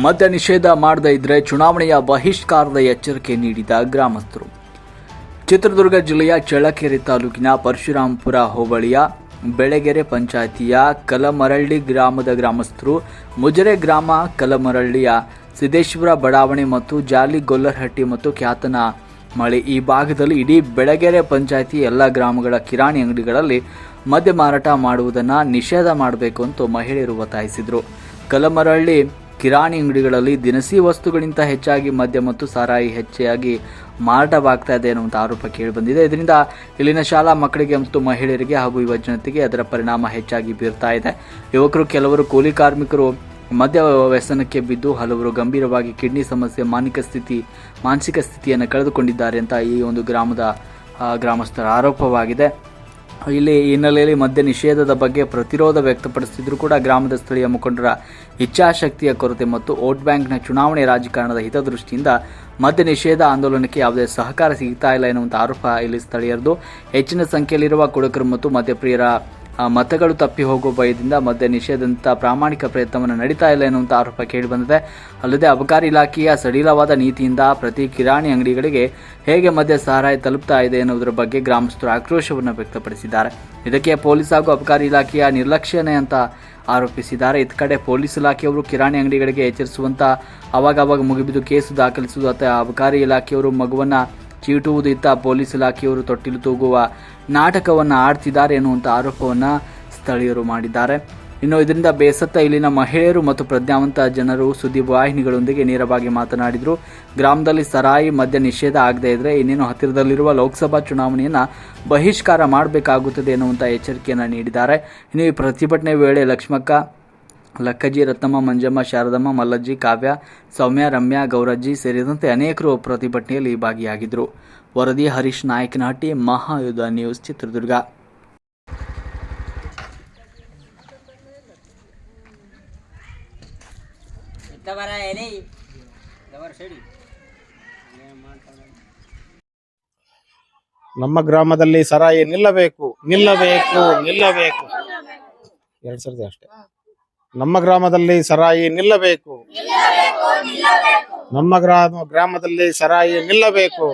ಮದ್ಯ ನಿಷೇಧ ಮಾಡದೇ ಇದ್ರೆ ಚುನಾವಣೆಯ ಬಹಿಷ್ಕಾರದ ಎಚ್ಚರಿಕೆ ನೀಡಿದ ಗ್ರಾಮಸ್ಥರು. ಚಿತ್ರದುರ್ಗ ಜಿಲ್ಲೆಯ ಚಳ್ಳಕೆರೆ ತಾಲೂಕಿನ ಪರಶುರಾಂಪುರ ಹೋಬಳಿಯ ಬೆಳಗೆರೆ ಪಂಚಾಯಿತಿಯ ಕಲಮರಳ್ಳಿ ಗ್ರಾಮದ ಗ್ರಾಮಸ್ಥರು ಮುಜರೆ ಗ್ರಾಮ ಕಲಮರಳ್ಳಿಯ ಸಿದ್ದೇಶ್ವರ ಬಡಾವಣೆ ಮತ್ತು ಜಾಲಿ ಗೊಲ್ಲರಹಟ್ಟಿ ಮತ್ತು ಖ್ಯಾತನ ಮಳೆ ಈ ಭಾಗದಲ್ಲಿ ಇಡೀ ಬೆಳಗೆರೆ ಪಂಚಾಯಿತಿ ಎಲ್ಲ ಗ್ರಾಮಗಳ ಕಿರಾಣಿ ಅಂಗಡಿಗಳಲ್ಲಿ ಮದ್ಯ ಮಾರಾಟ ಮಾಡುವುದನ್ನು ನಿಷೇಧ ಮಾಡಬೇಕು ಅಂತ ಮಹಿಳೆಯರು ಒತ್ತಾಯಿಸಿದರು. ಕಲಮರಳ್ಳಿ ಕಿರಾಣಿ ಅಂಗಡಿಗಳಲ್ಲಿ ದಿನಸಿ ವಸ್ತುಗಳಿಂತ ಹೆಚ್ಚಾಗಿ ಮದ್ಯ ಮತ್ತು ಸಾರಾಯಿ ಹೆಚ್ಚಾಗಿ ಮಾರಾಟವಾಗ್ತಾ ಇದೆ ಅನ್ನುವಂಥ ಆರೋಪ ಕೇಳಿಬಂದಿದೆ ಇದರಿಂದ ಇಲ್ಲಿನ ಶಾಲಾ ಮಕ್ಕಳಿಗೆ ಮತ್ತು ಮಹಿಳೆಯರಿಗೆ ಹಾಗೂ ಯುವ ಜನತೆಗೆ ಅದರ ಪರಿಣಾಮ ಹೆಚ್ಚಾಗಿ ಬೀರ್ತಾ ಇದೆ. ಯುವಕರು ಕೆಲವರು ಕೂಲಿ ಕಾರ್ಮಿಕರು ಮದ್ಯ ವ್ಯಸನಕ್ಕೆ ಬಿದ್ದು ಹಲವರು ಗಂಭೀರವಾಗಿ ಕಿಡ್ನಿ ಸಮಸ್ಯೆ ಮಾನಿಕ ಸ್ಥಿತಿ, ಮಾನಸಿಕ ಸ್ಥಿತಿಯನ್ನು ಕಳೆದುಕೊಂಡಿದ್ದಾರೆ ಅಂತ ಈ ಒಂದು ಗ್ರಾಮದ ಗ್ರಾಮಸ್ಥರ ಆರೋಪವಾಗಿದೆ. ಇಲ್ಲಿ ಹಿನ್ನೆಲೆಯಲ್ಲಿ ಮದ್ಯ ನಿಷೇಧದ ಬಗ್ಗೆ ಪ್ರತಿರೋಧ ವ್ಯಕ್ತಪಡಿಸುತ್ತಿದ್ದರೂ ಕೂಡ ಗ್ರಾಮದ ಸ್ಥಳೀಯ ಮುಖಂಡರ ಇಚ್ಛಾಶಕ್ತಿಯ ಕೊರತೆ ಮತ್ತು ವೋಟ್ ಬ್ಯಾಂಕ್ನ ಚುನಾವಣೆ ರಾಜಕಾರಣದ ಹಿತದೃಷ್ಟಿಯಿಂದ ಮದ್ಯ ನಿಷೇಧ ಆಂದೋಲನಕ್ಕೆ ಯಾವುದೇ ಸಹಕಾರ ಸಿಗ್ತಾ ಇಲ್ಲ ಎನ್ನುವಂಥ ಆರೋಪ ಇಲ್ಲಿ ಸ್ಥಳೀಯರದು. ಹೆಚ್ಚಿನ ಸಂಖ್ಯೆಯಲ್ಲಿರುವ ಕುಡುಕರು ಮತ್ತು ಮದ್ಯಪ್ರಿಯರ ಮತಗಳು ತಪ್ಪಿ ಹೋಗುವ ಭಯದಿಂದ ಮದ್ಯ ನಿಷೇಧಂತ ಪ್ರಾಮಾಣಿಕ ಪ್ರಯತ್ನವನ್ನು ನಡೀತಾ ಇಲ್ಲ ಎನ್ನುವಂಥ ಆರೋಪ ಕೇಳಿಬಂದಿದೆ ಅಲ್ಲದೆ ಅಬಕಾರಿ ಇಲಾಖೆಯ ಸಡಿಲವಾದ ನೀತಿಯಿಂದ ಪ್ರತಿ ಕಿರಾಣಿ ಅಂಗಡಿಗಳಿಗೆ ಹೇಗೆ ಮದ್ಯ ಸಹಾಯ ತಲುಪ್ತಾ ಇದೆ ಎನ್ನುವುದರ ಬಗ್ಗೆ ಗ್ರಾಮಸ್ಥರು ಆಕ್ರೋಶವನ್ನು ವ್ಯಕ್ತಪಡಿಸಿದ್ದಾರೆ. ಇದಕ್ಕೆ ಪೊಲೀಸ್ ಹಾಗೂ ಅಬಕಾರಿ ಇಲಾಖೆಯ ನಿರ್ಲಕ್ಷ್ಯನೇ ಅಂತ ಆರೋಪಿಸಿದ್ದಾರೆ. ಇತ್ತ ಕಡೆ ಪೊಲೀಸ್ ಇಲಾಖೆಯವರು ಕಿರಾಣಿ ಅಂಗಡಿಗಳಿಗೆ ಎಚ್ಚರಿಸುವಂತ ಅವಾಗವಾಗ ಅವಾಗ ಮುಗಿಬಿದ್ದು ಕೇಸು ದಾಖಲಿಸುವುದು. ಅಥವಾ ಅಬಕಾರಿ ಇಲಾಖೆಯವರು ಮಗುವನ್ನು ಚೀಟುವುದು. ಇತ್ತ ಪೊಲೀಸ್ ಇಲಾಖೆಯವರು ತೊಟ್ಟಿಲು ತೂಗುವ ನಾಟಕವನ್ನು ಆಡ್ತಿದ್ದಾರೆ ಎನ್ನುವಂಥ ಆರೋಪವನ್ನು ಸ್ಥಳೀಯರು ಮಾಡಿದ್ದಾರೆ. ಇನ್ನು ಇದರಿಂದ ಬೇಸತ್ತ ಇಲ್ಲಿನ ಮಹಿಳೆಯರು ಮತ್ತು ಪ್ರಜ್ಞಾವಂತ ಜನರು ಸುದ್ದಿ ವಾಹಿನಿಗಳೊಂದಿಗೆ ನೇರವಾಗಿ ಮಾತನಾಡಿದರು. ಗ್ರಾಮದಲ್ಲಿ ಸರಾಯಿ ಮದ್ಯ ನಿಷೇಧ ಆಗದೇ ಇದ್ದರೆ ಇನ್ನೇನು ಹತ್ತಿರದಲ್ಲಿರುವ ಲೋಕಸಭಾ ಚುನಾವಣೆಯನ್ನು ಬಹಿಷ್ಕಾರ ಮಾಡಬೇಕಾಗುತ್ತದೆ ಎನ್ನುವಂಥ ಎಚ್ಚರಿಕೆಯನ್ನು ನೀಡಿದ್ದಾರೆ. ಇನ್ನು ಈ ಪ್ರತಿಭಟನೆ ವೇಳೆ ಲಕ್ಷ್ಮಕ್ಕ ಲಕ್ಕಜ್ಜಿ ರತ್ನಮ್ಮ ಮಂಜಮ್ಮ ಶಾರದಮ್ಮ ಮಲ್ಲಜ್ಜಿ ಕಾವ್ಯ ಸೌಮ್ಯ ರಮ್ಯಾ ಗೌರಜ್ಜಿ ಸೇರಿದಂತೆ ಅನೇಕರು ಪ್ರತಿಭಟನೆಯಲ್ಲಿ ಭಾಗಿಯಾಗಿದ್ದರು. ವರದಿ ಹರೀಶ್ ನಾಯಕನಹಟ್ಟಿ ಮಹಾಯುಧ ನ್ಯೂಸ್ ಚಿತ್ರದುರ್ಗ. ನಮ್ಮ ಗ್ರಾಮದಲ್ಲಿ ಸರಾಯಿ ನಿಲ್ಲಬೇಕು ನಿಲ್ಲಬೇಕು. ನಿಲ್ಲಬೇಕು. ಎರಡ್ ಸರ್ತಿ ಅಷ್ಟೇ. ನಮ್ಮ ಗ್ರಾಮದಲ್ಲಿ ಸರಾಯಿ ನಿಲ್ಲಬೇಕು. ನಮ್ಮ ಗ್ರಾಮ ಗ್ರಾಮದಲ್ಲಿ ಸರಾಯಿ ನಿಲ್ಲಬೇಕು.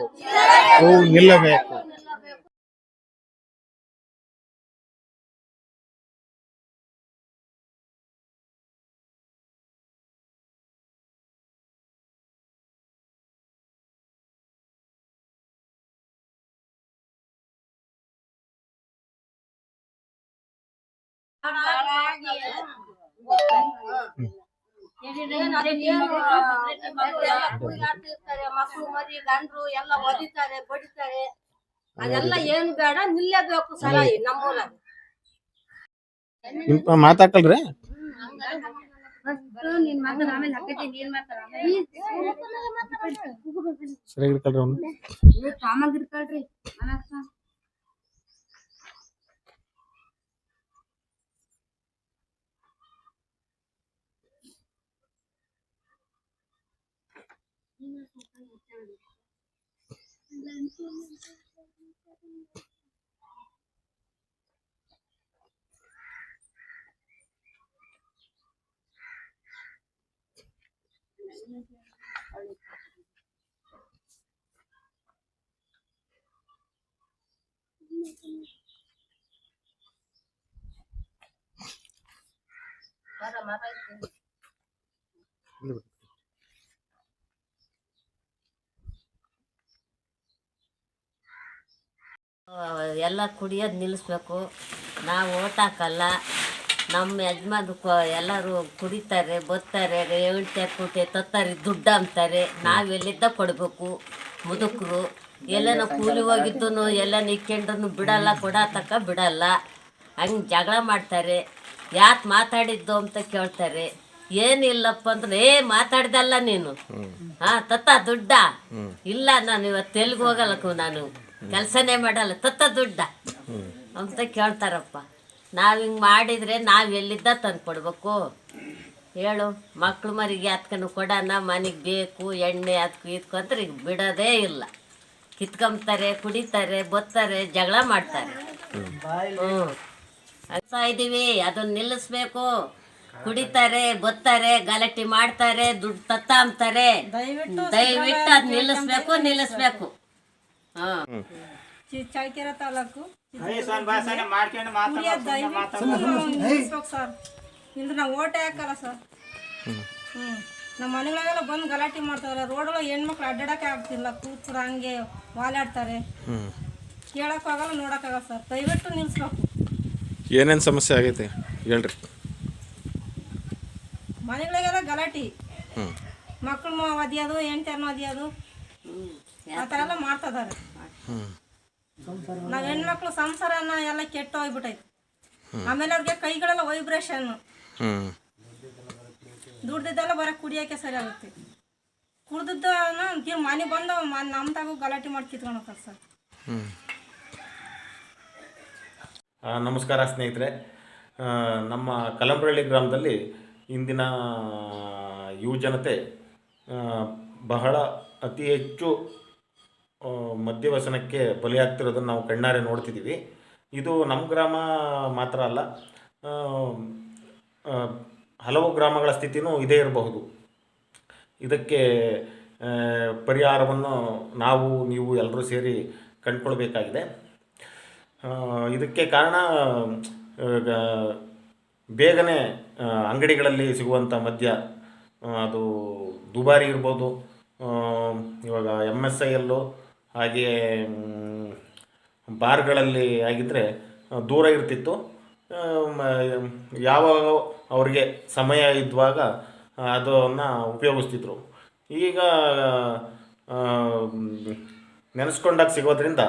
ನಿಲ್ಲಬೇಕು. ಮಕ್ಕಳು ಮರಿ ಗಂಡ್ರು ಎಲ್ಲ ಒದಿತಾರೆ ಬಡಿತಾರೆ ಅದೆಲ್ಲ ಏನು ಬೇಡ ನಿಲ್ಲೇಬೇಕು ಸರಾಯಿ ನಮ್ಮೂರಾಗ ನಿಮ್ ಮಾತಾಡ್ಕಲ್ರಿ ಸರಿ ಹಿಡ್ಕಲ್ರಿ ಅವ್ನು Marah-marah itu. ಎಲ್ಲ ಕುಡಿಯೋದು ನಿಲ್ಲಿಸ್ಬೇಕು. ನಾವು ಓಟ್ ಹಾಕಲ್ಲ. ನಮ್ಮ ಯಜಮಾನ್ ಎಲ್ಲರೂ ಕುಡಿತಾರೆ ಬತ್ತಾರೆ ಏಳ್ತೆ ಕೂಟೆ ತತ್ತಾರೆ ದುಡ್ಡು ಅಂತಾರೆ. ನಾವು ಎಲ್ಲಿದ್ದ ಕೊಡಬೇಕು? ಮುದುಕರು. ಎಲ್ಲನ ಕೂಲಿ ಹೋಗಿದ್ದು ಎಲ್ಲ ನಿಕ್ಕೊಂಡ್ರು ಬಿಡಲ್ಲ ಕೊಡತಕ್ಕ ಬಿಡಲ್ಲ. ಹಂಗೆ ಜಗಳ ಮಾಡ್ತಾರೆ. ಯಾತ್ ಮಾತಾಡಿದ್ದು ಅಂತ ಕೇಳ್ತಾರೆ. ಏನಿಲ್ಲಪ್ಪ ಅಂದ್ರೆ ಏ ಮಾತಾಡ್ದಲ್ಲ ನೀನು. ಹಾ ತತ್ತ ದುಡ್ಡ. ಇಲ್ಲ ನಾನು ಇವತ್ತು ಎಲ್ಲಿಗೆ ಹೋಗಲ್ಲಕ್ಕೂ ನಾನು. ಕೆಲಸನೇ ಮಾಡಲ್ಲ ತತ್ತ ದುಡ್ಡ ಅಂತ ಕೇಳ್ತಾರಪ್ಪ. ನಾವು ಹಿಂಗೆ ಮಾಡಿದರೆ ನಾವು ಎಲ್ಲಿದ್ದ ತಂದು ಕೊಡ್ಬೇಕು? ಹೇಳು ಮಕ್ಳು ಮರಿಗೆ ಅದ್ಕನು ಕೊಡೋಣ ಮನೆಗೆ ಬೇಕು ಎಣ್ಣೆ ಅದಕ್ಕೂ ಇದಕ್ಕೂ ಅಂದ್ರೆ ಈಗ ಬಿಡೋದೇ ಇಲ್ಲ. ಕಿತ್ಕೊಂಬ್ತಾರೆ ಕುಡಿತಾರೆ ಬತ್ತಾರೆ ಜಗಳ ಮಾಡ್ತಾರೆ. ಹ್ಞೂ ಆಗ್ತಾ ಇದ್ದೀವಿ ಅದನ್ನು ನಿಲ್ಲಿಸ್ಬೇಕು. ಕುಡಿತಾರೆ ಬತ್ತಾರೆ ಗಲಾಟೆ ಮಾಡ್ತಾರೆ ದುಡ್ಡು ತತ್ತ ಅಂತಾರೆ ದಯವಿಟ್ಟು ಅದು ನಿಲ್ಲಿಸ್ಬೇಕು ನಿಲ್ಲಿಸ್ಬೇಕು. ಚಳ್ಳಕೆರೆ ತಾಲೂಕು. ಸರ್ ನಾವು ಓಟೆ ಹಾಕಲ್ಲ ಸರ್. ಹ್ಞೂ ನಮ್ಮ ಮನೆಗಳಿಗೆಲ್ಲ ಬಂದು ಗಲಾಟೆ ಮಾಡ್ತಾರೆ. ರೋಡ್ ಒಳಗೆ ಹೆಣ್ಮಕ್ಳು ಅಡ್ಡಾಡಕ್ಕೆ ಆಗ್ತಿಲ್ಲ. ಕೂತ್ರು ಹಂಗೆ ವಾಲಾಡ್ತಾರೆ. ಕೇಳಕ್ಕೂ ಆಗಲ್ಲ ನೋಡೋಕ್ಕಾಗಲ್ಲ ಸರ್. ದಯವಿಟ್ಟು ನಿಲ್ಲಿಸ್ಬೇಕು ಏನೇನು ಸಮಸ್ಯೆ ಆಗೈತೆ? ಹೇಳ್ರಿ. ಮನೆಗಳಿಗೆಲ್ಲ ಗಲಾಟೆ. ಮಕ್ಕಳು ಒದಿಯೋದು ಹೆಂಡ್ತಿಯರ್ನ ಒದಿಯೋದು ಆ ಥರ ಎಲ್ಲ ನಾವು ಹೆಣ್ಮಕ್ಳು ಸಂಸಾರನ ಎಲ್ಲ ಕೆಟ್ಟು ಹೋಗ್ಬಿಟ್ಟೈತೆ ಆಮೇಲೆ ಅವ್ರಿಗೆ ಕೈಗಳೆಲ್ಲ ವೈಬ್ರೇಷನ್ ದುಡ್ದಿದ್ದೆಲ್ಲ ಬರ ಕುಡಿಯಕ್ಕೆ ಸರಿ ಆಗುತ್ತೆ. ಕುಡ್ದಿದ್ದ ಮನೆ ಬಂದು ನಮ್ ನಮ್ಮ ತಾಗೂ ಗಲಾಟೆ ಮಾಡಿ ಕಿತ್ಕೊಂಡು ಸರ್. ನಮಸ್ಕಾರ ಸ್ನೇಹಿತರೆ. ನಮ್ಮ ಕಲಂಬರಳ್ಳಿ ಗ್ರಾಮದಲ್ಲಿ ಇಂದಿನ ಯುವ ಜನತೆ ಆ, ಬಹಳ ಅತಿ ಹೆಚ್ಚು ಮದ್ಯವ್ಯಸನಕ್ಕೆ ಬಲಿಯಾಗ್ತಿರೋದನ್ನು ನಾವು ಕಣ್ಣಾರೆ ನೋಡ್ತಿದ್ದೀವಿ ಇದು ನಮ್ಮ ಗ್ರಾಮ ಮಾತ್ರ ಅಲ್ಲ ಹಲವು ಗ್ರಾಮಗಳ ಸ್ಥಿತಿನೂ ಇದೇ ಇರಬಹುದು. ಇದಕ್ಕೆ ಪರಿಹಾರವನ್ನು ನಾವು, ನೀವು ಎಲ್ಲರೂ ಸೇರಿ ಕಂಡುಕೊಳ್ಬೇಕಾಗಿದೆ. ಇದಕ್ಕೆ ಕಾರಣ ಬೇಗನೆ ಅಂಗಡಿಗಳಲ್ಲಿ ಸಿಗುವಂಥ ಮದ್ಯ ಅದು ದುಬಾರಿ ಇರ್ಬೋದು. ಇವಾಗ ಎಂ ಎಸ್ ಐ ಎಲ್ಲು ಹಾಗೆಯೇ ಬಾರ್ಗಳಲ್ಲಿ ಆಗಿದ್ದರೆ ದೂರ ಇರ್ತಿತ್ತು. ಯಾವಾಗ ಅವ್ರಿಗೆ ಸಮಯ ಇದ್ದಾಗ ಅದನ್ನು ಉಪಯೋಗಿಸ್ತಿದ್ರು. ಈಗ ನೆನೆಸ್ಕೊಂಡಾಗ ಸಿಗೋದ್ರಿಂದ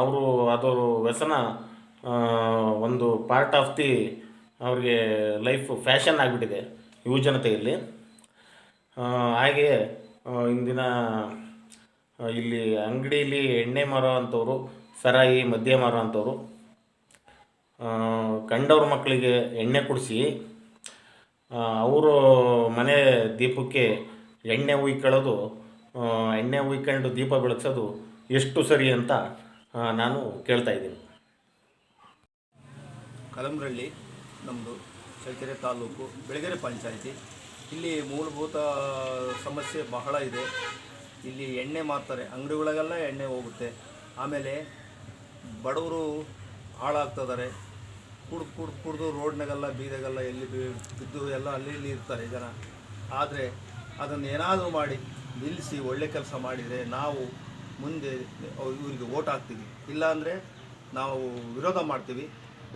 ಅವರು ಅದು ವ್ಯಸನ ಒಂದು ಪಾರ್ಟ್ ಆಫ್ ದಿ ಅವ್ರಿಗೆ ಲೈಫ್ ಫ್ಯಾಷನ್ ಆಗಿಬಿಟ್ಟಿದೆ. ಯುವ ಜನತೆಯಲ್ಲಿ ಹಾಗೆಯೇ ಇಂದಿನ ಇಲ್ಲಿ ಅಂಗಡಿಯಲ್ಲಿ ಎಣ್ಣೆ ಮಾರೋ ಅಂಥವ್ರು ಸರಾಯಿ ಮದ್ಯ ಮಾರೋ ಅಂಥವ್ರು ಕಂಡವ್ರ ಮಕ್ಕಳಿಗೆ ಎಣ್ಣೆ ಕುಡಿಸಿ ಅವರು ಮನೆ ದೀಪಕ್ಕೆ ಎಣ್ಣೆ ಉಯ್ಕೊಳ್ಳೋದು ಎಣ್ಣೆ ಉಯ್ಕೊಂಡು ದೀಪ ಬೆಳಗ್ಸೋದು ಎಷ್ಟು ಸರಿ ಅಂತ ನಾನು ಕೇಳ್ತಾ ಇದ್ದೀನಿ. ಕಲಂಬ್ರಳ್ಳಿ ನಮ್ಮದು ಚಳ್ಳಕೆರೆ ತಾಲೂಕು, ಬೆಳಗೆರೆ ಪಂಚಾಯಿತಿ. ಇಲ್ಲಿ ಮೂಲಭೂತ ಸಮಸ್ಯೆ ಬಹಳ ಇದೆ. ಇಲ್ಲಿ ಎಣ್ಣೆ ಮಾರ್ತಾರೆ. ಅಂಗಡಿಗಳಿಗೆಲ್ಲ ಎಣ್ಣೆ ಹೋಗುತ್ತೆ. ಆಮೇಲೆ ಬಡವರು ಹಾಳಾಗ್ತಿದ್ದಾರೆ ಕುಡ್ದು ಕುಡ್ದು ಕುಡ್ದು ರೋಡ್ನಾಗೆಲ್ಲ, ಬೀದಾಗೆಲ್ಲ ಎಲ್ಲಿ ಬಿದ್ದು ಎಲ್ಲ ಅಲ್ಲಿ ಇಲ್ಲಿ ಇರ್ತಾರೆ ಜನ. ಆದರೆ ಅದನ್ನು ಏನಾದರೂ ಮಾಡಿ ನಿಲ್ಲಿಸಿ ಒಳ್ಳೆ ಕೆಲಸ ಮಾಡಿದರೆ ನಾವು ಮುಂದೆ ಇವರಿಗೆ ಓಟ್ ಹಾಕ್ತೀವಿ. ಇಲ್ಲಾಂದರೆ ನಾವು ವಿರೋಧ ಮಾಡ್ತೀವಿ.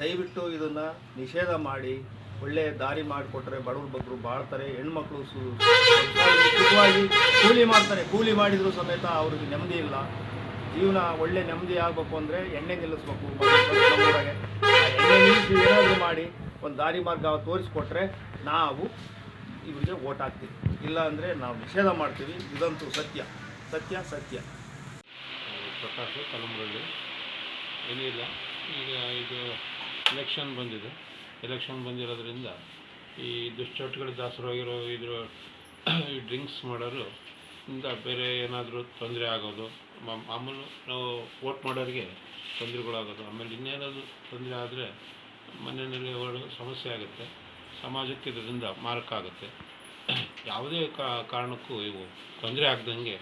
ದಯವಿಟ್ಟು ಇದನ್ನು ನಿಷೇಧ ಮಾಡಿ ಒಳ್ಳೆಯ ದಾರಿ ಮಾಡಿಕೊಟ್ರೆ ಬಡವ್ರ ಬಗ್ಗರು ಬಾಳ್ತಾರೆ, ಹೆಣ್ಮಕ್ಳು ಸುಖವಾಗಿ ಕೂಲಿ ಮಾಡ್ತಾರೆ. ಕೂಲಿ ಮಾಡಿದರೂ ಸಮೇತ ಅವ್ರಿಗೆ ನೆಮ್ಮದಿ ಇಲ್ಲ. ಜೀವನ ಒಳ್ಳೆ ನೆಮ್ಮದಿ ಆಗಬೇಕು ಅಂದರೆ ಎಣ್ಣೆ ನಿಲ್ಲಿಸ್ಬೇಕು. ಎಣ್ಣೆ ಮಾಡಿ ಒಂದು ದಾರಿ ಮಾರ್ಗ ತೋರಿಸ್ಕೊಟ್ರೆ ನಾವು ಇವರಿಗೆ ಓಟ್ ಹಾಕ್ತೀವಿ. ಇಲ್ಲ ಅಂದರೆ ನಾವು ನಿಷೇಧ ಮಾಡ್ತೀವಿ. ಇದಂತೂ ಸತ್ಯ. ಸತ್ಯ ಸತ್ಯ. ಪ್ರಕಾಶ್ ಕಲಂಬರಳ್ಳಿ ಏನಿಲ್ಲ. ಈಗ ಇದು ಎಲೆಕ್ಷನ್ ಬಂದಿದೆ. ಎಲೆಕ್ಷನ್ ಬಂದಿರೋದ್ರಿಂದ ಈ ದುಶ್ಚಟಗಳು ದಾಸರಾಗಿರೋ ಇದ್ರ ಈ ಡ್ರಿಂಕ್ಸ್ ಮಾಡೋರು, ಇಂದ ಬೇರೆ ಏನಾದರೂ ತೊಂದರೆ ಆಗೋದು ಮಾಮೂಲು ನಾವು ವೋಟ್ ಮಾಡೋರಿಗೆ ತೊಂದರೆಗಳಾಗೋದು. ಆಮೇಲೆ ಇನ್ನೇನಾದರೂ ತೊಂದರೆ ಆದರೆ ಮನೆಯಲ್ಲಿ ಸಮಸ್ಯೆ ಆಗುತ್ತೆ, ಸಮಾಜಕ್ಕೆ ಇದರಿಂದ ಮಾರಕ ಆಗುತ್ತೆ. ಯಾವುದೇ ಕಾರಣಕ್ಕೂ ಇವು ತೊಂದರೆ ಆಗ್ದಂಗೆ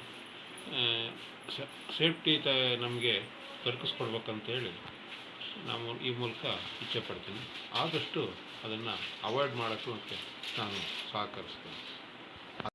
ಸೇಫ್ಟಿ ತ ನಮಗೆ ದೊರಕಿಸ್ಕೊಡ್ಬೇಕಂತೇಳಿ ನಾವು ಈ ಮೂಲಕ ಇಚ್ಛೆ ಪಡ್ತೀನಿ. ಆದಷ್ಟು ಅದನ್ನು ಅವಾಯ್ಡ್ ಮಾಡೋಕ್ಕೆ ನಾನು ಸಹಕರಿಸ್ತೇನೆ.